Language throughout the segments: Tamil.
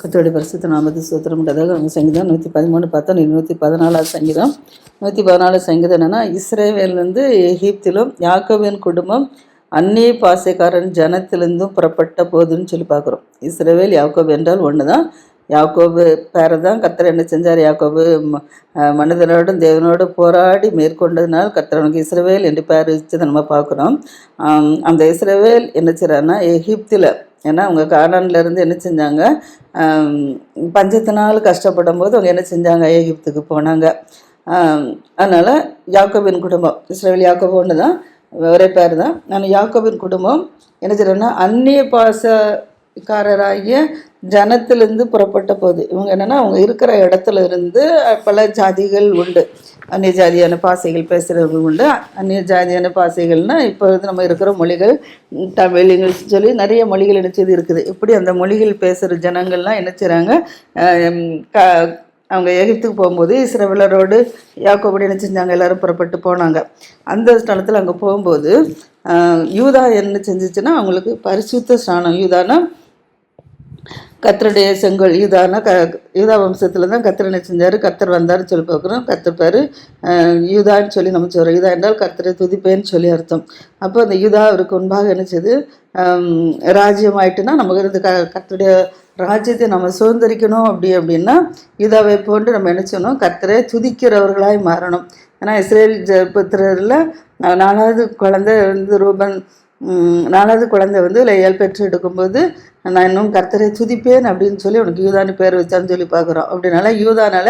கத்தோடைய பரிசுத்த நாமத்து சூத்திரம் உண்டதாக அவங்க சங்கீதம் நூற்றி பதிமூணு பத்தொன்று நூற்றி பதினாலாவது சங்கீதம். நூற்றி பதினாலு சங்கீதம் என்னென்னா இஸ்ரேவேல் வந்து எகிப்திலும் யாக்கோவின் குடும்பம் அந்நிய பாசைக்காரன் ஜனத்திலிருந்தும் புறப்பட்ட போதுன்னு சொல்லி பார்க்குறோம். இஸ்ரேவேல் யாக்கோபு என்றால் ஒன்று தான் யாக்கோபு பேரை தான் கத்தர் என்ன செஞ்சார்? யாக்கோபு மனிதனோடும் தேவனோடு போராடி மேற்கொண்டதுனால் கத்தர் அவனுக்கு இஸ்ரவேல் என்று பேர் வச்சதை நம்ம பார்க்குறோம். அந்த இஸ்ரேவேல் என்ன செய்கிறாருன்னா எகிப்தில் ஏன்னா அவங்க கானான்ல இருந்து என்ன செஞ்சாங்க? பஞ்சத்து பஞ்சத்தினால் கஷ்டப்படும் போது அவங்க என்ன செஞ்சாங்க? எகிப்துக்கு போனாங்க. அதனால் யாக்கோபின் குடும்பம் இஸ்ரேல் யாக்கோபு ஒன்று தான் ஒரே பேர் தான் ஆனால் யாக்கோபின் குடும்பம் என்ன செய்யறோன்னா அந்நிய பாச காரராகிய ஜனத்திலிருந்து புறப்பட்ட போது. இவங்க என்னென்னா அவங்க இருக்கிற இடத்துல இருந்து பல ஜாதிகள் உண்டு. அந்நிய ஜாதியான பாசைகள் பேசுகிறவங்க உண்டு. அந்நிய ஜாதியான பாசைகள்னா இப்போ வந்து நம்ம இருக்கிற மொழிகள் தமிழ் இங்கிலீஷ் சொல்லி நிறைய மொழிகள் நினச்சது இருக்குது. இப்படி அந்த மொழிகள் பேசுகிற ஜனங்கள்லாம் என்ன செய்கிறாங்க க அவங்க எகிப்துக்கு போகும்போது இஸ்ரவேலரோடு யாக்கோபடி என்ன செஞ்சாங்க எல்லாரும் புறப்பட்டு போனாங்க. அந்த ஸ்தலத்தில் அங்கே போகும்போது யூதா என்ன செஞ்சிச்சுன்னா அவங்களுக்கு பரிசுத்த ஸ்நானம் யூதானா கத்தருடைய செங்கோல் யூதானா க யூதா வம்சத்தில் தான் கத்தர் என்ன செஞ்சார்? கத்தர் வந்தார்னு சொல்லி பார்க்குறோம். கத்தர் பேர் யூதான்னு சொல்லி நம்ம சொல்கிறோம் யூதா என்றால் கத்தரை துதிப்பேன்னு சொல்லி அர்த்தம். அப்போ அந்த யூதா அவருக்கு முன்பாக நினச்சது ராஜ்யம் ஆயிட்டுன்னா நமக்கு இந்த க கத்தருடைய ராஜ்யத்தை நம்ம சுதந்திரிக்கணும் அப்படி அப்படின்னா யூதாவை போன்று நம்ம என்ன செய்யணும்? கத்தரை துதிக்கிறவர்களாய் மாறணும். ஏன்னா இஸ்ரேல் ஜ புத்திரரில் நாலாவது குழந்தை வந்து ரூபன் நாலாவது குழந்தை வந்து லேயால் பெற்று எடுக்கும்போது நான் இன்னும் கர்த்தரை துதிப்பேன் அப்படின்னு சொல்லி உனக்கு யூதான்னு பேர் வச்சான்னு சொல்லி பார்க்குறோம். அப்படினால யூதானால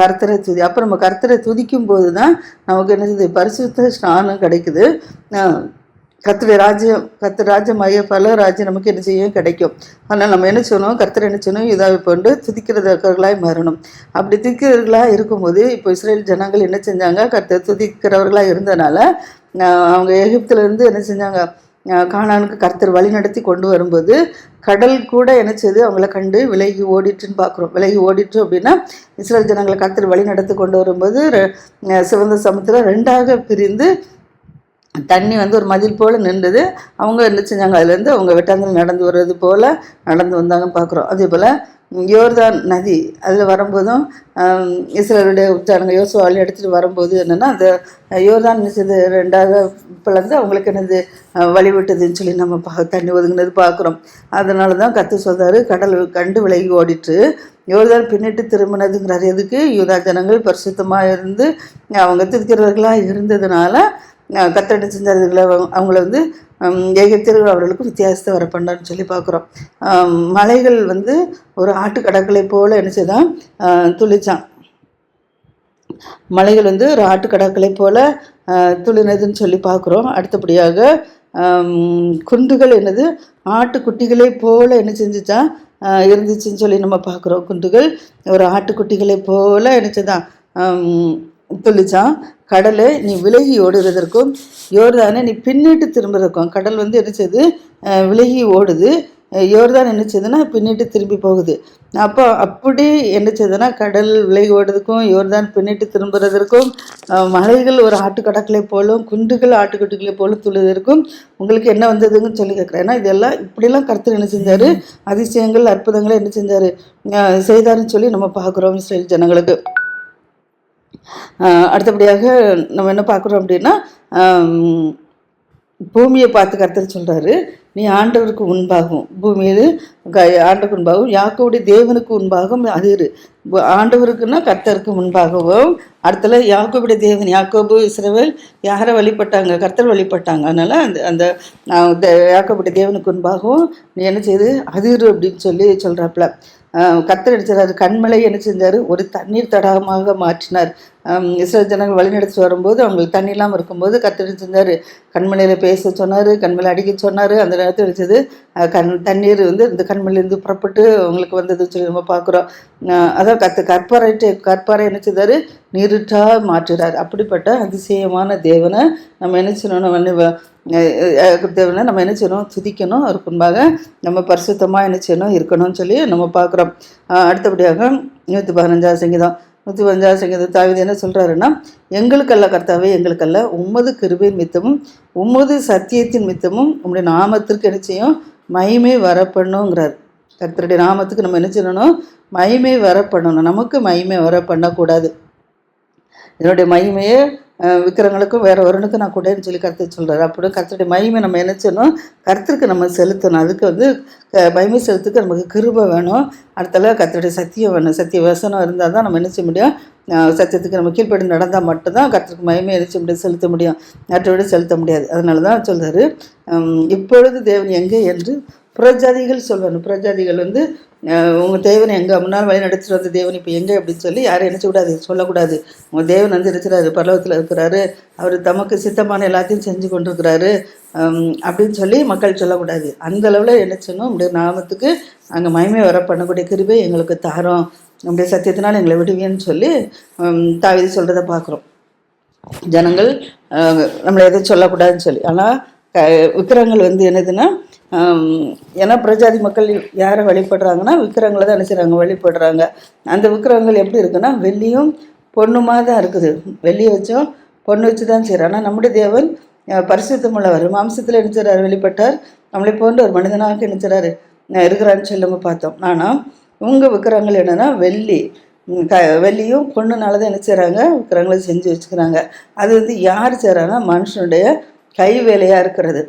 கர்த்தரை துதி. அப்போ நம்ம கர்த்தரை துதிக்கும் போது தான் நமக்கு என்ன பரிசுத்த ஸ்நானம் கிடைக்குது. அஹ், கர்த்தருடைய ராஜ்யம் கர்த்தர் ராஜ்யமாகிய பல ராஜ்யம் நமக்கு என்ன செய்யும்? கிடைக்கும். ஆனால் நம்ம என்ன செய்யணும்? கர்த்தர் என்ன செய்யணும்? இதாவை கொண்டு துதிக்கிறவர்களாய் மாறணும். அப்படி துதிக்கிறவர்களாக இருக்கும்போது இப்போ இஸ்ரேல் ஜனங்கள் என்ன செஞ்சாங்க? கர்த்தர் துதிக்கிறவர்களாக இருந்தனால அவங்க எகிப்துலேருந்து என்ன செஞ்சாங்க? காணானுக்கு கர்த்தர் வழி நடத்தி கொண்டு வரும்போது கடல் கூட என்ன அவங்கள கண்டு விலகி ஓடிட்டுன்னு பார்க்குறோம். விலகி ஓடிட்டு அப்படின்னா இஸ்ரேல் ஜனங்களை கர்த்தர் வழி நடத்தி கொண்டு வரும்போது சிவந்த சமுத்திரம் ரெண்டாக பிரிந்து தண்ணி வந்து ஒரு மதில் போல் நின்றுது. அவங்க என்ன செஞ்சாங்க? அதுலேருந்து அவங்க வெட்டாந்தல் நடந்து வர்றது போல் நடந்து வந்தாங்கன்னு பார்க்குறோம். அதே போல் யோர்தான் நதி. அதில் வரும்போதும் இஸ்ரேலுடைய உச்சாரங்க யோசுவாவில் எடுத்துகிட்டு வரும்போது என்னென்னா அந்த யோர்தான் நிச்சயது ரெண்டாக பிளந்து அவங்களுக்கு என்னது வழிவிட்டதுன்னு சொல்லி நம்ம பா தண்ணி ஒதுங்கினது பார்க்குறோம் அதனால தான் கத்து சொல்றாரு கடல் கண்டு விலகி ஓடிட்டு யோர்தான் பின்னிட்டு திரும்பினதுங்கிறார். எதுக்கு? யூதா ஜனங்கள் பரிசுத்தமாக இருந்து அவங்க திருக்கிறவர்களாக இருந்ததுனால கத்தடி செஞ்சார்களை அவங்கள வந்து ஏகத்திற்கு அவர்களுக்கு வித்தியாசத்தை வர பண்ணான்னு சொல்லி பார்க்குறோம் மலைகள் வந்து ஒரு ஆட்டுக்கடற்களை போல் என்ன துளிச்சான். மலைகள் வந்து ஒரு ஆட்டு கடற்களை போல் துளினதுன்னு சொல்லி பார்க்குறோம் அடுத்தபடியாக குண்டுகள் என்னது? ஆட்டுக்குட்டிகளை போல் என்ன செஞ்சுச்சா இருந்துச்சுன்னு சொல்லி நம்ம பார்க்குறோம் குண்டுகள் ஒரு ஆட்டுக்குட்டிகளை போல் என்ன துளிச்சான். கடலை நீ விலகி ஓடுவதற்கும் யோர்தானை நீ பின்னிட்டு திரும்புறதுக்கும் கடல் வந்து என்ன செய்யுது விலகி ஓடுது. யோர்தான் என்ன செய்யுதுன்னா பின்னிட்டு திரும்பி போகுது. அப்போ அப்படி என்ன செய்யுதுன்னா கடல் விலகி ஓடுறதுக்கும் யோர்தான் பின்னிட்டு திரும்புறதற்கும் மலைகள் ஒரு ஆட்டுக்கடக்களை போலும் குண்டுகள் ஆட்டுக்குட்டிகளை போலும் துளுவதற்கும் உங்களுக்கு என்ன வந்ததுன்னு சொல்லி கேட்குறேன். ஏன்னா இதெல்லாம் இப்படிலாம் கருத்து என்ன செஞ்சாரு? அதிசயங்கள் அற்புதங்களை என்ன செஞ்சாரு? செய்தாருன்னு சொல்லி நம்ம பார்க்குறோம் இஸ்ரேல் ஜனங்களுக்கு. அடுத்தபடியாக நம்ம என்ன பார்க்குறோம் அப்படின்னா பூமியை பார்த்து கர்த்தர் சொல்கிறாரு நீ ஆண்டவருக்கு உண்பாகும் பூமியில் க ஆண்டவருக்கு முன்பாகவும் யாக்கோடைய தேவனுக்கு முன்பாகவும் அது ஆண்டவருக்குன்னா கர்த்தருக்கு முன்பாகவும் அடுத்தல யாக்கோபுடைய தேவன் யாக்கோபு இஸ்ரவேல் யாரை வழிபட்டாங்க? கர்த்தர் வழிபட்டாங்க. அதனால் அந்த அந்த ஆஹ், யாக்கோபுடைய தேவனுக்கு முன்பாகவும் நீ என்ன செய்து அதிரு அப்படின்னு சொல்லி சொல்கிறாப்புல கத்தர் அடிச்சார் கண்மலை என்ன செஞ்சார்? ஒரு தண்ணீர் தடாகமாக மாற்றினார். இஸ்ரேல் ஜனங்கள் வழிநடத்தி வரும்போது அவங்களுக்கு தண்ணி இல்லாமல் இருக்கும்போது கத்தர் செஞ்சார்? கண்மலையில் பேச சொன்னார் கண்மலை அடிக்க சொன்னார். அந்த நேரத்தில் வச்சது கண் தண்ணீர் வந்து இந்த கண்மலையிலேருந்து புறப்பட்டு அவங்களுக்கு வந்ததுன்னு சொல்லி நம்ம பார்க்குறோம். அதான் கத்து கற்பாறை கற்பாரை என்ன செய்தார் நீருற்றா மாற்றுகிறார். அப்படிப்பட்ட அதிசயமான தேவனை நம்ம என்ன செய்யணும்? தேவனை நம்ம என்ன செய்யணும்? துதிக்கணும். அவருக்கு முன்பாக நம்ம பரிசுத்தமாக என்ன செய்யணும்? இருக்கணும்னு சொல்லி நம்ம பார்க்குறோம். அடுத்தபடியாக நூற்றி பதினஞ்சாவது சங்கீதம். நூற்றி பதினஞ்சாவது சங்கீதம் தாவிது என்ன சொல்கிறாருன்னா எங்களுக்கல்ல கர்த்தாவே எங்களுக்கல்ல உமது கிருபின் மித்தமும் உமது சத்தியத்தின் மித்தமும் உம்முடைய நாமத்திற்கு என்ன செய்யும்? மகிமை வரப்பண்ணுங்கிறார் கர்த்தருடைய நாமத்துக்கு நம்ம என்ன செய்யணும்? மகிமை வர பண்ணணும் நமக்கு மகிமை வர பண்ணக்கூடாது இதனுடைய மகிமையை அஹ், விக்கிரங்களுக்கும் வேற ஒருனுக்கும் நான் கூடன்னு சொல்லி கருத்து சொல்கிறார் அப்படி கருத்துடைய மகிமை நம்ம என்ன செய்யணும்? கர்த்தருக்கு நம்ம செலுத்தணும். அதுக்கு வந்து க- மகிமை செலுத்துக்கு நமக்கு கிருபை வேணும். அடுத்தல கத்தருடைய சத்தியம் வேணும். சத்திய வசனம் இருந்தால் தான் நம்ம என்ன செய்ய முடியும்? சத்தியத்துக்கு நம்ம கீழ்ப்படி நடந்தால் மட்டும்தான் கர்த்தருக்கு மகிமை என்ன செய்ய முடியும்? செலுத்த முடியும். மற்றபடி செலுத்த முடியாது. அதனால தான் சொல்றாரு. இப்பொழுது தேவன் எங்கே என்று புறஜாதிகள் சொல்லணும் புறஜாதிகள் வந்து உங்கள் தேவன் எங்க முன்னால் வழி நடத்திட்டு வந்த தேவன்? இப்போ எங்கே? அப்படின்னு சொல்லி யாரும் நினச்சக்கூடாது சொல்லக்கூடாது. உங்கள் தேவன் வந்து இருக்கிறாரு பரலோகத்தில் இருக்கிறாரு. அவர் தமக்கு சித்தமான எல்லாத்தையும் செஞ்சு கொண்டிருக்கிறாரு. அப்படின்னு சொல்லி மக்கள் சொல்லக்கூடாது. அந்த அளவில் என்ன செய்யணும் நம்முடைய நாமத்துக்கு அங்கே மயமே வர பண்ணக்கூடிய கிருபை எங்களுக்கு தாரோம். நம்முடைய சத்தியத்தினால் எங்களை விடுவேன்னு சொல்லி தாவிதி சொல்கிறத பார்க்குறோம். ஜனங்கள் நம்மளை எதுவும் சொல்லக்கூடாதுன்னு சொல்லி. ஆனால் க விக்கிரங்கள் வந்து என்னதுன்னா ஏன்னா பிரஜாதி மக்கள் யாரை வழிபடுறாங்கன்னா விக்கிரங்களை தான் என்ன செய்றாங்க வழிபடுறாங்க. அந்த விக்கிரகங்கள் எப்படி இருக்குன்னா வெள்ளியும் பொண்ணுமாக தான் இருக்குது. வெள்ளியை வச்சும் பொண்ணு வச்சு தான் செய்கிறாங்க ஆனால் நம்முடைய தேவன் பரிசுத்தமுள்ளவர் மாம்சத்தில் நினைச்சார் வெளிப்பட்டார். நம்மளை போன்ற ஒரு மனிதனாக நினைச்சாரு இருக்கிறான்னு சொல்லி நம்ம பார்த்தோம். ஆனால் உங்கள் விக்கிரகங்கள் என்னென்னா வெள்ளி க வெள்ளியும் பொண்ணுனால தான் என்ன செய்கிறாங்க விக்கிரங்களை செஞ்சு வச்சுக்கிறாங்க. அது வந்து யார் செய்கிறாங்கன்னா மனுஷனுடைய கை வேலையாக இருக்கிறது.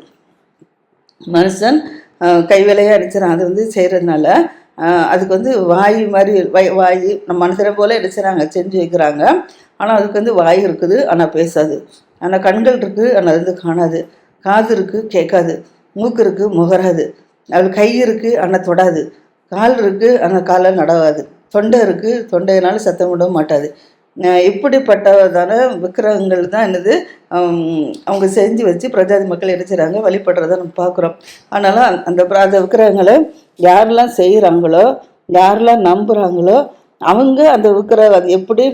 மனுஷன் கை வேலையாக அடிச்சிடறான் அது வந்து செய்கிறதுனால அதுக்கு வந்து வாய் மாதிரி வாய் வாய் நம்ம மனுஷரை போல் அடிச்சுறாங்க செஞ்சு வைக்கிறாங்க. ஆனால் அதுக்கு வந்து வாய் இருக்குது ஆனால் பேசாது. ஆனால் கண்கள் இருக்குது ஆனால் அது வந்து காணாது. காது இருக்குது கேட்காது. மூக்கு இருக்குது முகராது. அது கை இருக்குது ஆனால் தொடாது. கால் இருக்குது ஆனால் காலை நடவாது. தொண்டை இருக்குது தொண்டையினால சத்தம் விட மாட்டாது. இப்படிப்பட்டதான விக்கிரகங்கள் தான் என்னது அவங்க செஞ்சு வச்சு பிரஜாதி மக்கள் எடுத்துறாங்க வழிபடுறத நம்ம பார்க்குறோம். அதனால் அந்த அந்த விக்கிரகங்களை யாரெல்லாம் செய்கிறாங்களோ யாரெல்லாம் நம்புகிறாங்களோ அவங்க அந்த விக்கிரகம் அது எப்படி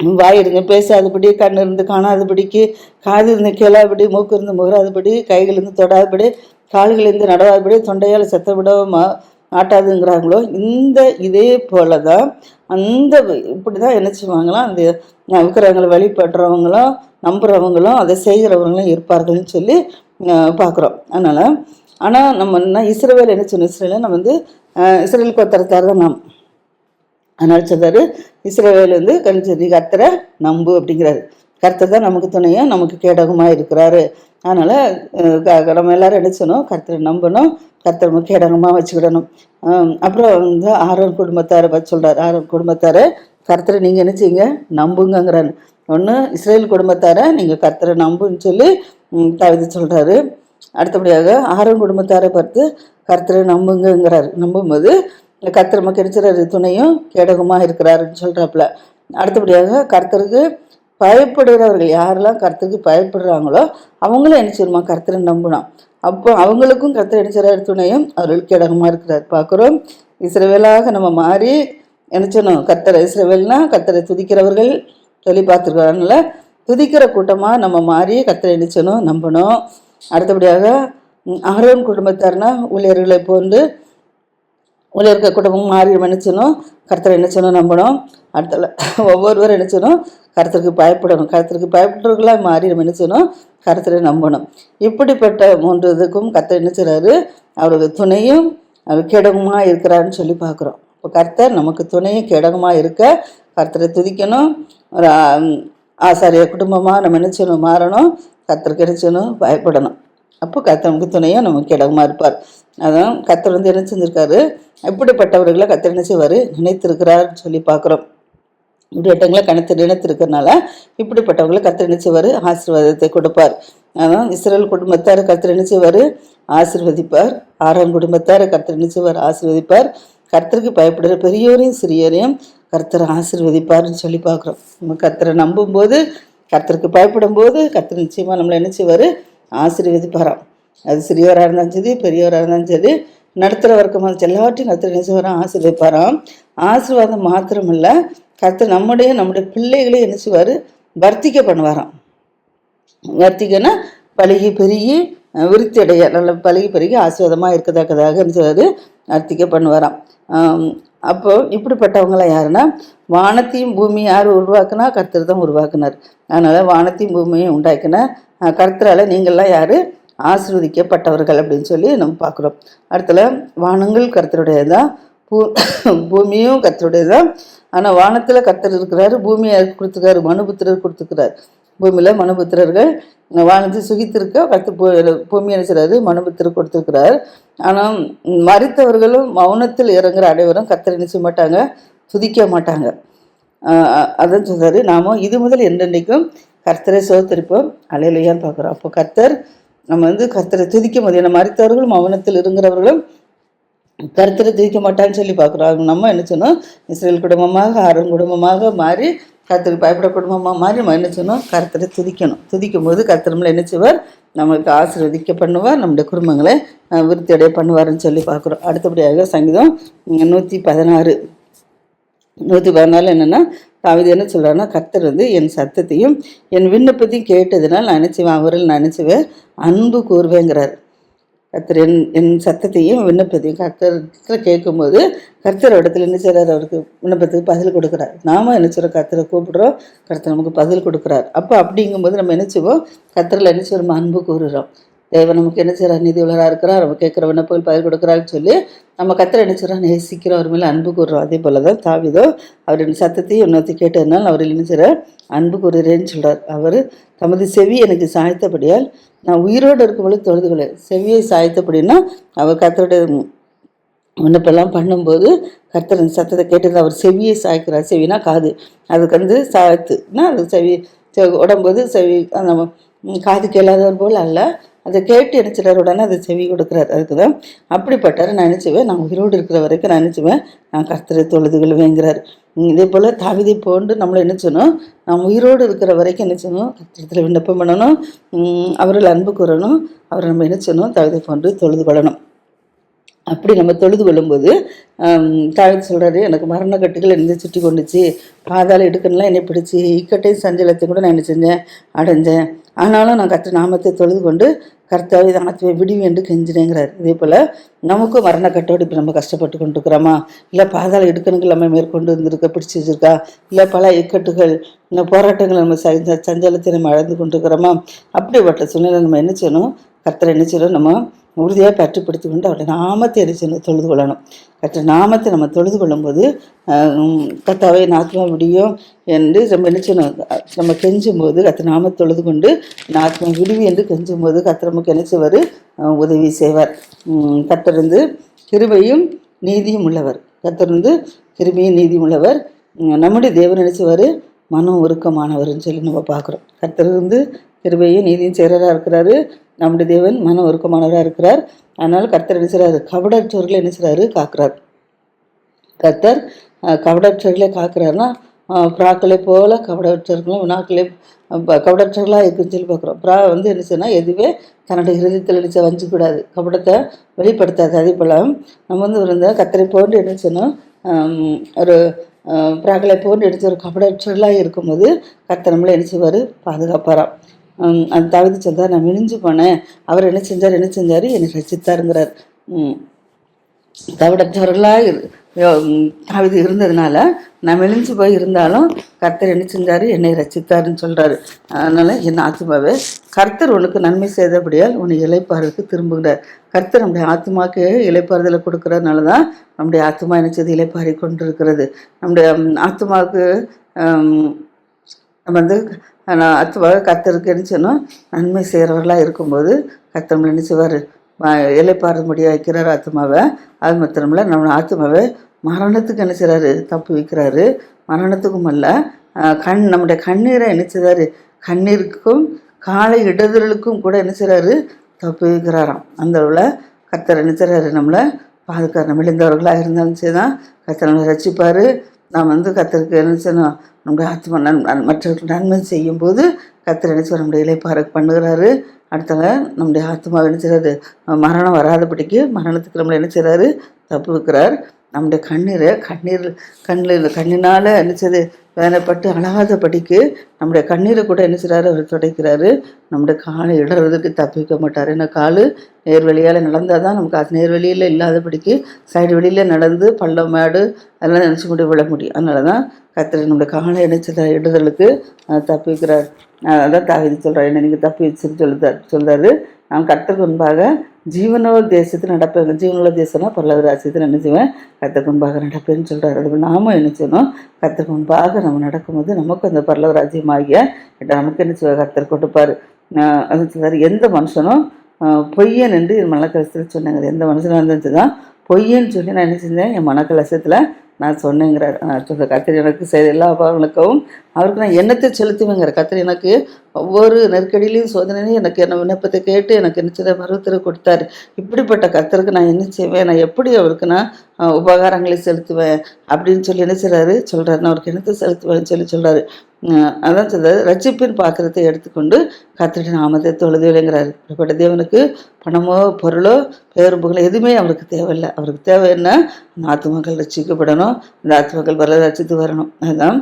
வாய் பேசாதபடி கண் இருந்து காணாதபடிக்கு காது இருந்து கேளாதபடி மூக்கு இருந்து முகராதபடி கைகள் இருந்து தொடாதபடி கால்கள் இருந்து நடவாதபடி தொண்டையால் செத்த விட மாட்டாதுங்கிறாங்களோ இந்த இதே போல தான் அந்த இப்படி தான் என்ன செய்வாங்களாம் அந்த விக்கிரகங்களை வழிபடுறவங்களும் நம்புகிறவங்களும் அதை செய்கிறவங்களும் இருப்பார்கள்னு சொல்லி பார்க்குறோம் அதனால் ஆனால் நம்ம என்ன இஸ்ரவேல் என்ன சொன்னோம் இஸ்ரேல நம்ம வந்து இஸ்ரேல் கொத்தரத்தார் தான் நாம். அதனால் சொல்றாரு இஸ்ரவேல் வந்து கணிச்சதி கர்த்தரை நம்பு அப்படிங்கிறாரு. கர்த்தர் தான் நமக்கு துணையும் நமக்கு கேடகமாக இருக்கிறாரு. அதனால் நம்ம எல்லாரும் என்ன கர்த்தரை நம்பணும் கர்த்தர் நம்ம கேடகமாக வச்சுக்கிடணும். அப்புறம் வந்து ஆரோன் குடும்பத்தாரை பற்றி சொல்கிறார் ஆரோன் குடும்பத்தாரை கர்த்தரை நீங்கள் என்ன செய்யுங்க நம்புங்கங்கிறாரு. ஒன்று இஸ்ரேல் குடும்பத்தாரை நீங்கள் கர்த்தரை நம்புன்னு சொல்லி தவிர சொல்கிறாரு அடுத்தபடியாக ஆரோன் குடும்பத்தாரை பார்த்து கர்த்தரை நம்புங்கிறார் நம்பும்போது கர்த்தர் நமக்கு துணையும் கேடகமாக இருக்கிறாருன்னு சொல்கிறாப்புல அடுத்தபடியாக கர்த்தருக்கு பயப்படுகிறவர்கள் யாரெல்லாம் கர்த்தருக்கு பயப்படுறாங்களோ அவங்களும் என்ன செய்யணுமா? கர்த்தரை நம்பணும். அப்போ அவங்களுக்கும் கத்த என்ன துணையும் அவர்களுக்கு கேடகமாக இருக்கிறார். பார்க்குறோம். இஸ்ரவேலாக நம்ம மாறி என்ன கத்தரை இஸ்ரவேல்னா கத்தரை துதிக்கிறவர்கள் சொல்லி பார்த்துருக்கோம். துதிக்கிற கூட்டமாக நம்ம மாறி கத்தரை என்ன நம்பணும் அடுத்தபடியாக அகரோன் ஆரோன் குடும்பத்தார்னா ஊழியர்களை போன்று ஊழியர்க குடும்பம் மாறி நினைச்சணும் கர்த்தரை நினைச்சணும் நம்பணும். அடுத்தல ஒவ்வொருவரும் நினைச்சணும் கருத்தருக்கு பயப்படணும். கருத்தருக்கு பயப்படுறவர்களாக மாறி நினைச்சணும் கருத்தரை நம்பணும். இப்படிப்பட்ட மூன்று இதுக்கும் கர்த்தர் நினைச்சுறாரு அவருக்கு துணையும் அவர் கேடகமாக இருக்கிறாருன்னு சொல்லி பார்க்குறோம். இப்போ கர்த்தர் நமக்கு துணையும் கேடகமாக இருக்க கர்த்தரை துதிக்கணும். ஒரு ஆசாரிய குடும்பமாக நம்ம நினைச்சணும் மாறணும். கர்த்தருக்கு நினைச்சணும் பயப்படணும். அப்போ கத்த நமக்கு துணையாக நமக்கு இடமா இருப்பார். அதான் கர்த்தர் வந்து என்ன செஞ்சிருக்காரு? இப்படிப்பட்டவர்களை கர்த்தர் என்ன செய்வார்? நினைத்திருக்கிறார்னு சொல்லி பார்க்குறோம். இப்படிப்பட்டவங்களை கணத்து நினைத்திருக்கிறனால இப்படிப்பட்டவங்களை கத்தர் என்ன செய்வார்? ஆசீர்வாதத்தை கொடுப்பார். அதான் இஸ்ரேல் குடும்பத்தார் கத்தர் என்ன செய்வார்? ஆசீர்வதிப்பார். ஆறாம் குடும்பத்தார் கத்தர் என்ன செய்வார்? ஆசீர்வதிப்பார். கர்த்தருக்கு பயப்படுற பெரியோரையும் சிறியோரையும் கர்த்தரை ஆசீர்வதிப்பார்னு சொல்லி பார்க்குறோம். நம்ம கர்த்தரை நம்பும்போது கர்த்தருக்கு பயப்படும் போது கர்த்தர் நிச்சயமாக நம்மளை என்ன செய்வார்? ஆசீர்வதிப்பாராம். அது சிறியவராக இருந்தாலும் சரி பெரியவராக இருந்தாலும் சரி நடுத்தர வர்க்கமாக எல்லாவற்றையும் கர்த்தர் என்ன செய்வாராம் ஆசீர்வதிப்பாராம். ஆசீர்வாதம் மாத்திரமல்ல கர்த்தர் நம்முடைய நம்முடைய பிள்ளைகளையும் என்ன செய்வார்? வர்த்திக்க பண்ணுவாராம். வர்த்திகன்னா பழகி பெருகி விருத்தி அடைய நல்ல பழகி பெருகி ஆசீர்வாதமாக இருக்கத்தக்கதாக என்ன செய்வார்? வர்த்திக்க பண்ணுவாராம். ஆம், அப்போ இப்படிப்பட்டவங்களாம் யாருன்னா வானத்தையும் பூமியும் யார் உருவாக்குனா? கர்த்தர் தான் உருவாக்குனார். அதனால் வானத்தையும் பூமியும் உண்டாக்கின கர்த்தரால் நீங்கள்லாம் யார்? ஆசிர்வதிக்கப்பட்டவர்கள் அப்படின்னு சொல்லி நம்ம பார்க்குறோம். அடுத்தல வானங்கள் கர்த்தருடையதான் பூ பூமியும் கர்த்தருடையதான் ஆனால் வானத்தில் கர்த்தர் இருக்கிறாரு பூமியை கொடுத்துருக்காரு மனுபுத்திரர் கொடுத்துருக்கிறார். பூமியில் மனுபுத்திரர்கள் வானத்தை சுகித்திருக்க கர்த்தர் பூமி என்ன மனுபுத்திரர் கொடுத்துருக்கிறார். ஆனால் மறித்தவர்களும் மௌனத்தில் இறங்குற அனைவரும் கர்த்தர் நினைச்ச மாட்டாங்க? துதிக்க மாட்டாங்க. அதான் சொல்கிறாரு நாம இது முதல் என்றென்றைக்கும் கர்த்தரை சோத்தரிப்போம் அலையிலையான்னு பார்க்குறோம். அப்போ கர்த்தர் நம்ம வந்து கர்த்தரை துதிக்கும் போது ஏன்னா மறித்தவர்களும் மௌனத்தில் இருங்கிறவர்களும் கருத்தரை துதிக்க மாட்டான்னு சொல்லி பார்க்குறோம். நம்ம என்ன சொன்னோம்? இஸ்ரேல் குடும்பமாக ஆரோன் குடும்பமாக மாறி கர்த்தருக்கு பயப்பட குடும்பமாக மாறி நம்ம என்ன சொன்னோம்? கர்த்தரை துதிக்கணும். துதிக்கும் போது கர்த்தரமில் என்ன செய்வார்? நம்மளுக்கு ஆசீர்வதிக்க பண்ணுவார். நம்முடைய குடும்பங்களை விருத்தியடைய பண்ணுவார்னு சொல்லி பார்க்குறோம். அடுத்தபடியாக சங்கீதம் நூற்றி பதினாறு. நூற்றி பதினாலு என்னென்னா தாவீது என்ன சொல்கிறாருன்னா கர்த்தர் வந்து என் சத்தத்தையும் என் விண்ணப்பத்தையும் கேட்டதுனால் நான் நினச்சிவேன் அவரில் நினச்சிவேன் அன்பு கூறுவேங்கிறார் கர்த்தர் என் என் சத்தத்தையும் விண்ணப்பத்தையும் கர்த்தர் கேட்கும்போது கர்த்தர் இடத்துல என்ன செய்கிறார் அவருக்கு விண்ணப்பத்துக்கு பதில் கொடுக்குறார். நாம என்ன செய்கிறோம் கர்த்தரை கூப்பிடுறோம். கர்த்தர் நமக்கு பதில் கொடுக்குறார். அப்போ அப்படிங்கும்போது நம்ம நினச்சிவோம் கர்த்தரில் நினச்சி நம்ம அன்பு கூறுகிறோம். தேவன் நமக்கு என்ன செய்கிறார் நிதி உலராக இருக்கிறார். நம்ம கேட்குற விண்ணப்பங்கள் பயிர் கொடுக்குறாருன்னு சொல்லி நம்ம கத்திர என்ன செய்கிறோம் நேசிக்கிறோம். அவர் மேலே அன்பு கூறுறோம். அதே போல தான் தாவிதோ அவரின் சத்தத்தையும் இன்னொருத்தி கேட்டதுனால அவர் என்ன செய்கிறார் அன்பு கூறுகிறேன்னு சொல்கிறார் அவர் தமது செவி எனக்கு சாய்த்தபடியால் நான் உயிரோடு இருக்கும்போது தொழுதுகளை செவியை சாய்த்தபடின்னா அவர் கத்தருடைய விண்ணப்பெல்லாம் பண்ணும்போது கர்த்தரின் சத்தத்தை கேட்டது அவர் செவியை சாய்க்கிறார். செவினா காது. அதுக்கு வந்து சாய்த்துனா அது செவி செ- உடம்போது செவி அந்த காது கேளாதவர் போல் அல்ல. அதை கேட்டு நினைச்சிடார் உடனே அதை செவி கொடுக்குறாரு. அதுக்கு தான் அப்படிப்பட்டார் நான் நினச்சிவேன். நான் உயிரோடு இருக்கிற வரைக்கும் நான் நினச்சிவேன். நான் கர்த்தரை தொழுதுகொள்வேங்கிறார் ம், இதே போல் தாவிதை போன்று நம்மளை நினச்சணும் நான் உயிரோடு இருக்கிற வரைக்கும் நினச்சணும் கர்த்தரத்தில் விண்ணப்பம் பண்ணணும். ம், அவரில் அன்பு கூறணும். அவரை நம்ம நினச்சணும் தாவிதை போன்று தொழுது கொள்ளணும். அப்படி நம்ம தொழுது கொள்ளும்போது தாழ்த்து சொல்கிறாரு எனக்கு மரண கட்டுகள் என்னை சுற்றி கொண்டுச்சு. பாதாள இடுக்கன்லாம் என்னை பிடிச்சி இக்கட்டையும் சஞ்சலத்தை கூட நான் என்ன செஞ்சேன்? அடைஞ்சேன். ஆனாலும் நான் கற்று நாமத்தை தொழுது கொண்டு கர்த்தாவை இதை ஆத்மை விடுவி என்று கெஞ்சினேங்கிறார். இதே போல் நமக்கும் மரணக்கட்டோடு இப்போ நம்ம கஷ்டப்பட்டு கொண்டு இருக்கிறோமா இல்லை பாதாள இடுக்கணுகள் நம்ம மேற்கொண்டு வந்திருக்க பிடிச்சி வச்சிருக்கா? இல்லை பல இக்கட்டுகள் இந்த போராட்டங்கள் நம்ம சஞ்ச சஞ்சலத்தை நம்ம அழந்து கொண்டு இருக்கிறோமா அப்படிப்பட்ட சூழ்நிலை நம்ம என்ன செய்யணும்? கர்த்தரை என்ன செய்யணும்? நம்ம உறுதியாக பற்றுப்படுத்தி கொண்டு அவருடைய நாமத்தை என்ன தொழுது கொள்ளணும். கற்ற நாமத்தை நம்ம தொழுது கொள்ளும்போது கத்தாவை நாத்மா விடியும் முடியும் என்று நம்ம என்ன நம்ம கெஞ்சும் போது கத்த நாமத்தை தொழுது கொண்டு நாத்மா விடுவி என்று கெஞ்சும் போது கர்த்தர் நமக்கு உதவி செய்வார். உம், கிருமையும் வந்து கிருபையும் நீதியும் உள்ளவர். கர்த்தர் வந்து கிருபையும் நீதியும் உள்ளவர். நம்முடைய தேவன் நினைச்சவர் மனம் உருக்கமானவர்னு சொல்லி நம்ம பார்க்குறோம். கர்த்தர் வந்து கிருபையும் நீதியும் சேரராக இருக்கிறாரு. நம்முடைய தேவன் மன ஒருக்கமானவராக இருக்கிறார். அதனால் கர்த்தர் என்ன செய்கிறாரு கபடற்றவர்களை என்ன செய்கிறாரு காக்கிறார். கர்த்தர் கபடற்றவர்களை காக்கிறாருன்னா புறாக்களை போல கபடற்றவர்களும் வினாக்களை கபடற்றவர்களாக இருக்குன்னு சொல்லி பார்க்குறோம். புறா வந்து என்ன செய்யணும் எதுவே தன்னுடைய இருதயத்தில் நினச்ச வஞ்சிக்கூடாது கபடத்தை வெளிப்படுத்தாது. அதே போல் நம்ம வந்து இருந்தால் கத்தரை போன்று என்ன செய்யணும் ஒரு புறாக்களை போன்று எடுத்து ஒரு கபடற்றவர்களாக இருக்கும்போது கத்தர் நம்மளை என்ன செய்வார்? பாதுகாப்பாராம் அந்த தகுதி சொன்னார் நான் விழிஞ்சு போனேன். அவர் என்ன செஞ்சார் என்ன செஞ்சார்? என்னை ரசித்தாருங்கிறார். ம் தவிடற்றவர்களாக இரு தாவிது இருந்ததுனால நான் மெலிஞ்சு போய் இருந்தாலும் கர்த்தர் என்ன செஞ்சாரு? என்னை ரசித்தாருன்னு சொல்றாரு. அதனால என் ஆத்மாவே கர்த்தர் உனக்கு நன்மை செய்தபடியால் உன்னை இளைப்பாறுக்கு திரும்புகிறார். கர்த்தர் நம்முடைய ஆத்மாக்கு இளைப்பாறுதலை கொடுக்கறதுனால தான் நம்முடைய ஆத்மா என்ன செய்து கொண்டு கொண்டிருக்கிறது. நம்முடைய ஆத்மாவுக்கு நம்ம வந்து நான் ஆத்மா கர்த்தருக்கு என்ன நன்மை செய்கிறவர்களாக இருக்கும்போது கர்த்தர் நினைச்சுவார் என்ன முடிய வைக்கிறார் ஆத்மாவை அது மாத்திரமில்ல நம்ம ஆத்மாவை மரணத்துக்கு என்ன செய்கிறாரு தப்பு வைக்கிறாரு. மரணத்துக்கும் அல்ல கண் நம்முடைய கண்ணீரை என்ன கண்ணீருக்கும் காலை இடதலுக்கும் கூட என்ன செய்கிறாரு தப்பு வைக்கிறாராம். அந்த அளவில் கத்தரை என்ன நம்மளை பாதுகாக்க விழுந்தவர்களாக இருந்தாலும் சரி தான் கர்த்தர் ரசிப்பார் நான் வந்து கர்த்தருக்கு என்ன செய்யணும்? நம்முடைய ஆத்மா நன் நன்- மற்றவர்களுக்கு நன்மை செய்யும்போது கர்த்தர் என்ன செய்வார்? நம்முடைய இலைப்பாறை பண்ணுகிறாரு. அடுத்தவங்க நம்முடைய ஆத்மா என்ன செய்றாரு? மரணம் வராதபடிக்கு மரணத்துக்கு நம்மளை என்ன செய்கிறாரு தப்பு வைக்கிறார் நம்முடைய கண்ணீரை கண்ணீர் கண்ணில் கண்ணினால் என்ன வேதனைப்பட்டு அழாத படிக்கு நம்முடைய கண்ணீரை கூட என்ன செய்கிறாரு அவர் துடைக்கிறாரு. நம்முடைய காலை இடறதுக்கு தப்பிக்க மாட்டார். ஏன்னா காலு நேர்வழியால் நடந்தால் தான் நமக்கு அது நேர்வழியில் இல்லாதபடிக்கு சைடு வழியில் நடந்து பள்ளம் மேடு அதெல்லாம் நினச்சி கொண்டு விழ முடியும். அதனால தான் கத்திர நம்முடைய காலை இணைச்சத இடுதலுக்கு தப்பிக்கிறார். அதான் தாவிதி சொல்கிறார் என்ன நீங்கள் தப்பி வச்சுன்னு சொல்லுதார் சொல்கிறாரு நான் கர்த்தருக்கு முன்பாக ஜீவனோ தேசத்தில் நடப்பேன் ஜீவனோட தேசம்னா பல்லவர் என்ன செய்வேன் கத்தர் முன்பாக நடப்பேன்னு சொல்கிறார் அது நாமும் என்ன செய்யணும்? கத்தர் முன்பாக நம்ம நடக்கும்போது நமக்கு அந்த பல்லவராஜ்யமாகிய நமக்கு என்ன செய்வார்? கர்த்தர் கொடுப்பார். அது சொல்கிறார் எந்த மனுஷனும் பொய்யை நின்று என்று என் மனக்கலசத்தில் சொன்னாங்க. எந்த மனுஷனும் வந்துச்சு தான் பொய்யன்னு சொல்லி நான் என்ன செஞ்சேன்? என் மனக்கலசத்தில் நான் சொன்னேங்கிறார் நான் கத்திரி எனக்கு செய்த எல்லா பாவங்களுக்கும் அவருக்கு நான் எண்ணத்தை செலுத்துவேங்கிற. கத்திரி எனக்கு ஒவ்வொரு நெருக்கடியிலையும் சோதனையிலையும் எனக்கு என்ன விண்ணப்பத்தை கேட்டு எனக்கு என்ன மருவத்தில் மருத்துவரை கொடுத்தாரு. இப்படிப்பட்ட கத்தருக்கு நான் என்ன செய்வேன்? நான் எப்படி அவருக்கு நான் உபகாரங்களை செலுத்துவேன்? அப்படின்னு சொல்லி என்ன செய்கிறாரு சொல்கிறார் நான் அவருக்கு என்னத்தை செலுத்துவேன்னு சொல்லி சொல்கிறாரு அதான் சொல்றாரு ரட்சிப்பின் பாத்திரத்தை எடுத்துக்கொண்டு கத்திரிட்டு நாமத்தை தொழுதுவில்லைங்கிறார் இப்படிப்பட்ட தேவனுக்கு பணமோ பொருளோ பேரும் புகழோ எதுவுமே அவருக்கு தேவையில்லை. அவருக்கு தேவை என்ன? அந்த ஆத்மாக்கள் ரட்சிக்கப்படணும். இந்த ஆத்மாக்கள் வர ரட்சித்து வரணும். அதுதான்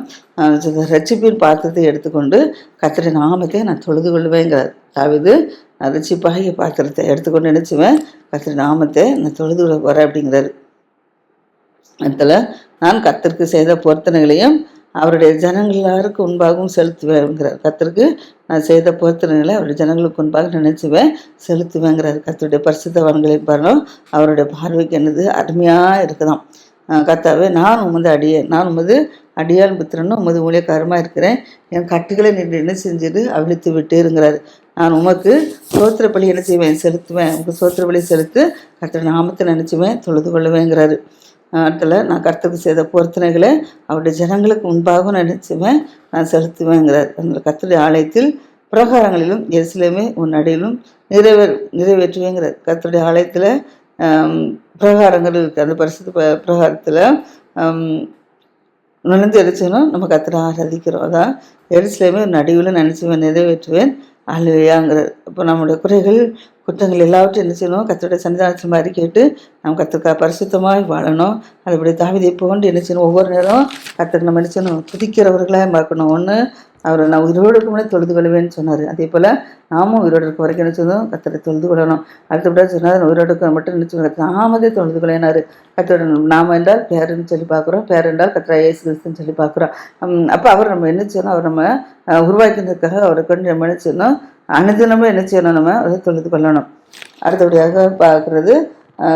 ரட்சிப்பின் பாத்திரத்தை எடுத்துக்கொண்டு கத்திரி நாமத்தை நான் தொழுது கொள்வேங்கிறார். அதாவது ரட்சிப்பாகிய பாத்திரத்தை எடுத்துக்கொண்டு நினைச்சுவேன். கத்திரி நாமத்தை நான் தொழுது கொள்ள வரேன் அப்படிங்கிறாரு. அதில் நான் கத்திற்கு செய்த பொருத்தனைகளையும் அவருடைய ஜனங்கள் எல்லாருக்கும் உண்பாகவும் செலுத்துவேங்கிறார் கத்திற்கு நான் செய்த பொருத்தனைகளை அவருடைய ஜனங்களுக்கு உண்பாக நினைச்சுவேன் செலுத்துவேங்கிறார் கத்தருடைய பரிசுத்தவான்களை பாருங்கள் அவருடைய பார்வைக்கு என்னது? அருமையாக இருக்குதாம். கத்தாவே நான் உமது அடியே நான் உமது அடியால் புத்திரனும் உமது ஊழியக்காரமாக இருக்கிறேன். என் கட்டுகளை நீ என்ன செஞ்சுட்டு அவிழ்த்து விட்டேருங்கிறாரு நான் உமக்கு சோத்திர பலி என்ன செய்வேன்? செலுத்துவேன். உமக்கு சோத்திர பலி செலுத்து கத்திர நாமத்தை நினச்சுவேன் தொழுது கொள்ளுவேங்கிறாரு இடத்துல நான் கர்த்தருக்கு செய்த பொருத்தனைகளை அவருடைய ஜனங்களுக்கு முன்பாகவும் நினைச்சுவேன் நான் செலுத்துவேங்கிறார். அந்த கர்த்தருடைய ஆலயத்தில் பிரகாரங்களிலும் எரிசிலுமே உன் அடியிலும் நிறைவே நிறைவேற்றுவேங்கிறார். கர்த்தருடைய ஆலயத்தில் பிரகாரங்கள் இருக்குது அந்த பரிசுத்த ப பிரகாரத்தில் நுழைந்து எரிச்சோன்னா நம்ம கத்திர ஆராதிக்கிறோம். அதான் எரிசிலையுமே ஒரு நடுவில் நினச்சிவேன் நிறைவேற்றுவேன். அழுவையாங்கிறார் அப்போ நம்மளுடைய குறைகள் குற்றங்கள் எல்லாவற்றையும் என்ன செய்யணும்? கத்தருடைய சன்னிதானத்தில் மாதிரி கேட்டு நம்ம கற்றுக்கா பரிசுத்தமாக வாழணும். அதுபடி தாவிதை போன்று என்ன செய்யணும்? ஒவ்வொரு நேரம் கத்தர் நம்ம என்ன செய்யணும்? துதிக்கிறவர்களாக பார்க்கணும் ஒன்று அவரை நான் உயிரோடு முன்னே தொழுது கொள்வேன்னு சொன்னார். அதே போல் நாமும் உயிரோடு இருக்க வரைக்கும் என்ன செய்யணும் கத்தரை தொழுது கொள்ளணும். அடுத்தபடியாக சொன்னார் உயிரோடு இருக்க மட்டும் என்ன நாமதே தொழுது கொள்ளினார் கத்தோட நாம என்றால் பேருன்னு சொல்லி பார்க்குறோம். பேர் என்றால் கத்திரா ஏசு கிறிஸ்துன்னு சொல்லி பார்க்குறோம். அப்போ அவர் நம்ம என்ன செய்யணும்? அவர் நம்ம உருவாக்கினதுக்காக அவரை கொண்டு நம்ம என்ன செய்யணும்? அனுதினமும் என்ன செய்யணும்? நம்ம அதை தொழுது கொள்ளணும். அடுத்தபடியாக பார்க்குறது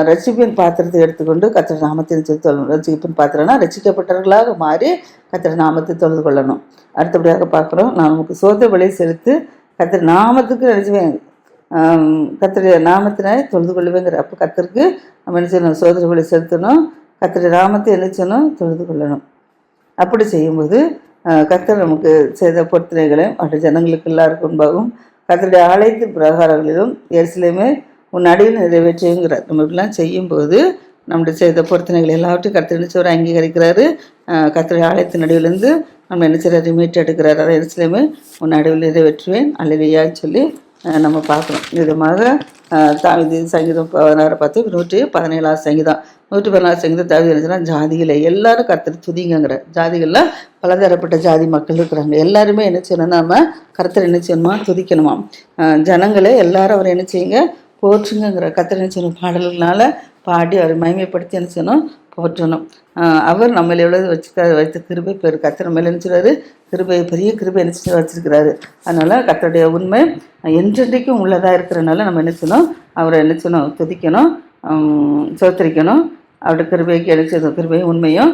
ரட்சிப்பின் பாத்திரத்தை எடுத்துக்கொண்டு கத்திர நாமத்தை சொல்லி தொழணும் ரட்சிப்பின் பாத்திரம்னா ரட்சிக்கப்பட்டவர்களாக மாறி கத்திர நாமத்தை தொழுது கொள்ளணும். அடுத்தபடியாக பார்க்குறோம். நான் நமக்கு சோத விலை செலுத்து கத்திர நாமத்துக்கு நினைச்சுவேன். கத்திர நாமத்தினை தொழுது கொள்ளுவேங்கிற அப்போ கத்தருக்கு நம்ம என்ன செய்யணும்? சோதனை வழி செலுத்தணும். கத்திர நாமத்தை என்ன செய்யணும்? தொழுது கொள்ளணும். அப்படி செய்யும்போது கத்தர் நமக்கு செய்த பொருத்தனைகளையும் மற்ற ஜனங்களுக்கு எல்லாருக்கும் முன்பாகவும் கத்தருடைய ஆலயத்தின் பிரகாரங்களிலும் எரிசிலையுமே உன் அடியில் நிறைவேற்றுங்கிறார் நம்ம இப்படிலாம் செய்யும்போது நம்முடைய செய்த பொருத்தனைகள் எல்லாவற்றையும் கருத்து என்ன அவர் அங்கீகரிக்கிறாரு. அஹ், ஆலயத்தின் நடுவிலேருந்து நம்ம என்ன செய்கிறாரு மீட்டு எடுக்கிறார். அதை எரிசிலையுமே உன் நடுவில் நிறைவேற்றுவேன். அல்லையான்னு சொல்லி நம்ம பார்க்குறோம் விதமாக தாவிதி சங்கீதம் பதினாறு பார்த்து நூற்றி பதினேழாவது சங்கீதம். நூற்றி பதினாறு சங்கீதம் தாவிதி இருந்துச்சுன்னா ஜாதிகளை எல்லாரும் கர்த்தர் துதிங்கிற ஜாதிகளில் பலதரப்பட்ட ஜாதி மக்கள் இருக்கிறாங்க. எல்லாருமே என்ன செய்யணும்? நம்ம கர்த்தர் என்ன செய்யணுமா? துதிக்கணுமா ஜனங்களே எல்லாரும் அவர் என்ன செய்யுங்க? போற்றுங்கிற கத்திரனை சொன்ன செய்யணும் பாடல்களால் பாடி அவரை மகிமைப்படுத்தி என்ன செய்யணும் போற்றணும். அவர் நம்மள எவ்வளவு வச்சுருக்காரு? வைத்த கிருபை பெரு. கத்திர மேலே என்ன கிருபை பெரிய கிருபை என்ன வச்சிருக்கிறாரு. அதனால கத்தருடைய உண்மை என்றென்றைக்கும் உள்ளதாக இருக்கிறனால நம்ம என்ன செய்யணும் அவரை என்ன செய்யணும் துதிக்கணும். சோத்தரிக்கணும். அவருடைய கிருபைக்கு என்ன செய்யணும்? கிருபையும் உண்மையும்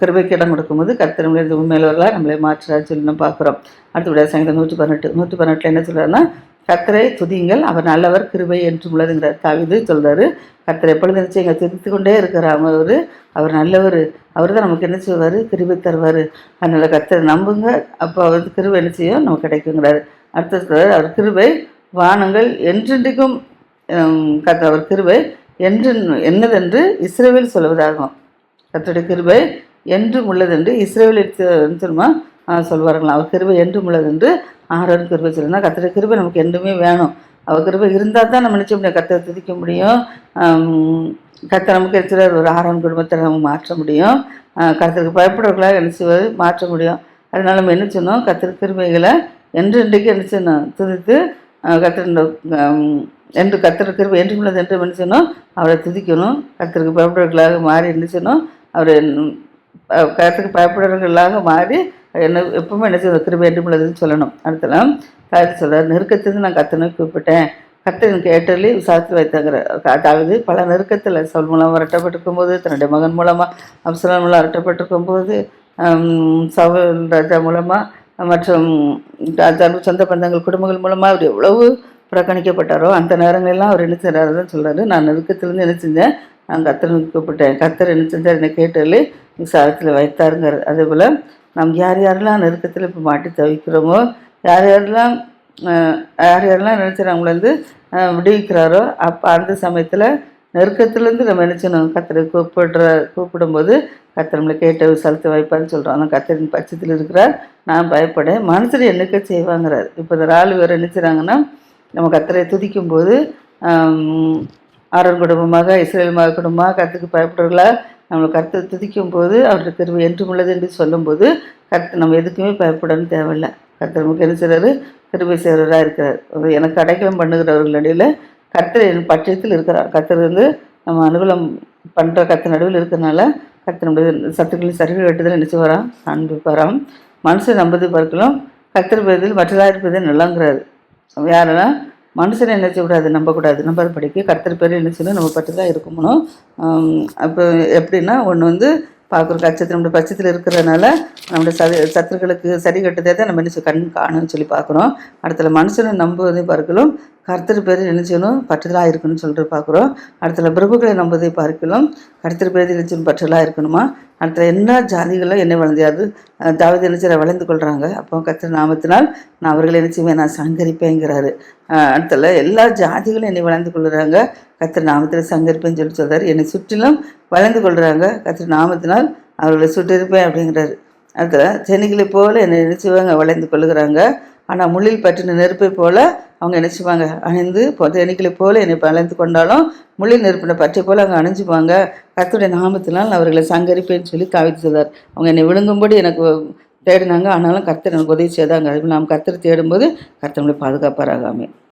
கிருபைக்கு இடம் கொடுக்கும்போது கர்த்தர் நம்மளை இந்த உண்மையிலவர்களாக நம்மளை மாற்றுறாரு சொல்லி நம்ம பார்க்குறோம். அடுத்தபடியாக சங்கீதம் நூற்றி பதினெட்டு. நூற்றி பதினெட்டில் என்ன சொல்கிறாருன்னா கத்தரை துதிங்கள் அவர் நல்லவர் கிருபை என்று உள்ளதுங்கிறார். தாவிது சொல்கிறாரு கத்தரை எப்பொழுது நினச்சி எங்களை துதித்து கொண்டே இருக்கிறார் அவர் அவர் நல்லவர் அவர் தான் நமக்கு என்ன செய்வார்? கிருபை தருவார். அதனால் கத்தரை நம்புங்க அப்போ அவர் கிருபை என்ன செய்யும்? நமக்கு கிடைக்குங்கிறாரு. அடுத்தது சொல்றாரு, அவர் கிருபை வானங்கள் என்றென்றைக்கும் கத்த அவர் கிருபை என்று என்னதென்று இஸ்ரேவேல் சொல்வதாகும். கர்த்தருடைய கிருபை என்றும் உள்ளதென்று இஸ்ரேவேல் சொல்லுமா? சொல்வார்கள் அவர் கிருபை என்றும் உள்ளதென்று ஆரோன் கிருபை சொல்லுனா கத்திர கிருபை நமக்கு என்றுமே வேணும். அவர் கிருபை இருந்தால் தான் நம்ம நினச்ச முடியும் கர்த்தரை துதிக்க முடியும். ஆம், நமக்கு இருக்கிற ஒரு ஆரோன் குடும்பத்தை நம்ம மாற்ற முடியும். அஹ் பயப்படுறவர்களாக நினச்சி மாற்ற முடியும். அதனால் நம்ம என்ன சொன்னோம் கத்திர கிருபைகளை என்று இன்றைக்கு என்ன செய்யணும்? துதித்து கத்திர என்று கர்த்தர் கிருபை என்று உள்ளது என்று என்ன செய்யணும்? அவரை துதிக்கணும். கர்த்தருக்கு பயப்படுறவர்களாக மாறி என்ன செய்யணும்? அவர் கருத்துக்கு பயப்படுறவர்களாக மாறி என்ன எப்பவுமே என்ன செய்யணும்? திரும்ப என்று உள்ளதுன்னு சொல்லணும். அடுத்தலாம் தாய்த்து சொல்கிறார் நெருக்கத்திலிருந்து நான் கத்தனை கூப்பிட்டேன். கத்தன் கேட்டலி விசாரித்து வைத்தாங்கிற அதாவது பல நெருக்கத்தில் சொல் மூலம் அரட்டப்பட்டிருக்கும் போது தன்னுடைய மகன் மூலமாக அப்சலன் மூலம் அரட்டப்பட்டிருக்கும் போது சவல் ராஜா மூலமாக மற்றும் ராஜா சொந்த பந்தங்கள் குடும்பங்கள் மூலமாக அவர் எவ்வளவு புறக்கணிக்கப்பட்டாரோ அந்த நேரங்களெல்லாம் அவர் என்ன செய்கிறாருன்னு சொல்கிறாரு நான் நெருக்கத்திலேருந்து என்ன செஞ்சேன்? நான் கத்தனை கூப்பிட்டேன். கத்தர் என்ன செஞ்சார்? என்னை கேட்டலே விசாரத்தில் வைத்தாருங்கிறது அதே போல் நாம் யார் யாரெல்லாம் நெருக்கத்தில் இப்போ மாட்டி தவிக்கிறோமோ யார் யாரெல்லாம் யார் யாரெல்லாம் நினச்சி நம்மளை வந்து விடுவிக்கிறாரோ அப்போ அந்த சமயத்தில் நெருக்கத்துலேருந்து நம்ம நினச்சணும் கத்தரை கூப்பிடுற கூப்பிடும்போது கத்தர் நம்மளை கேட்ட விசாலத்தை வைப்பான்னு சொல்கிறோம் ஆனால் கத்திரின் பட்சத்தில் இருக்கிறார். நான் பயப்படேன். மனசில் என்னக்க செய்வாங்கிறார். இப்போ இந்த ஆள் வேறு என்ன நம்ம கத்திரையை துதிக்கும் போது ஆரோன் குடும்பமாக இஸ்ரேல் மக குடும்பமாக கத்துக்கு பயப்படுறவர்களா நம்மளை கருத்தை துதிக்கும் போது அவருடைய கிருபை என்றும் உள்ளது என்று சொல்லும்போது கருத்து நம்ம எதுக்குமே பயப்படணும் தேவையில்லை. கர்த்தர் நமக்கு என்ன செய்கிறாரு கிருபை செய்கிறவராக இருக்கிறார். எனக்கு அடைக்கலம் பண்ணுகிறவர்களிடையில் கர்த்தர் என் பட்சத்தில் இருக்கிறார். கர்த்தர் வந்து நம்ம அனுகூலம் பண்ணுற கத்த நடுவில் இருக்கிறனால கர்த்தர் நம்முடைய சத்துக்களின் சரிவு வெட்டுதல் வரோம் செய்வாராம் காண்பிப்பாராம் மனுஷன் நம்பது பார்க்கலாம். கர்த்தர் பேரில் மற்றதாக இருப்பதே நல்லாங்கிறாரு. யாரெல்லாம் மனுஷனை என்ன செய்யக்கூடாது நம்பக்கூடாது. நம்பாத படிக்க கர்த்தர் பேர் என்ன செய்யணும் நம்ம பற்றி தான் இருக்கணும் அப்போ எப்படின்னா ஒன்று வந்து பார்க்குற கச்சத்தில் நம்முடைய பட்சத்தில் இருக்கிறதுனால நம்முடைய சதி சத்துருக்களுக்கு சரி கட்டுதே தான் நம்ம என்ன கண் காணும்னு சொல்லி பார்க்குறோம். அடுத்தல மனுஷனை நம்புவதை பார்க்கலாம் கர்த்தர் பேர் நினைச்சனும் செய்யணும் பற்றுதலாக இருக்கணும்னு சொல்லிட்டு பார்க்குறோம். அடுத்தல பிரபுக்களை நம்புவதை பார்க்கலாம் கர்த்தர் பேர் என்ன பற்றலாக இருக்கணுமா? அடுத்த என்ன ஜாதிகளும் என்ன வளர்ந்தியாது தாவதி என்ன செய்ய வளர்ந்து கொள்கிறாங்க அப்போ கத்திர நாமத்தினால் நான் அவர்களை என்ன செய்வேன் நான் சங்கரிப்பேங்கிறாரு. அடுத்தல எல்லா ஜாதிகளும் என்னை வளர்ந்து கொள்கிறாங்க கத்திர நாமத்தில் சங்கரிப்பேன்னு சொல்லி சொல்கிறார் என்னை சுற்றிலும் வளர்ந்து கொள்கிறாங்க கத்திர நாமத்தினால் அவர்களை சுட்டிருப்பேன் அப்படிங்கிறாரு. அடுத்தல சென்னைகளை போல என்னை நினைச்சுவாங்க வளர்ந்து கொள்ளுகிறாங்க. ஆனால் முள்ளில் பற்றின நெருப்பை போல அவங்க நினச்சிப்பாங்க அணிந்து எண்ணிக்கலை போல என்னை வளைந்து கொண்டாலும் முள்ளில் நெருப்பின பற்றை போல அவங்க அணிஞ்சுப்பாங்க. கத்துடைய நாமத்தினால் அவர்களை சங்கரிப்பேன்னு சொல்லி காவித்து செய்தார் அவங்க என்னை விழுங்கும்படி எனக்கு தேடினாங்க. ஆனாலும் கர்த்தர் எனக்கு உதவி செய்தாங்க. நாம் கர்த்தர் தேடும்போது கர்த்தர் நம்மளை பாதுகாப்பாராகாமே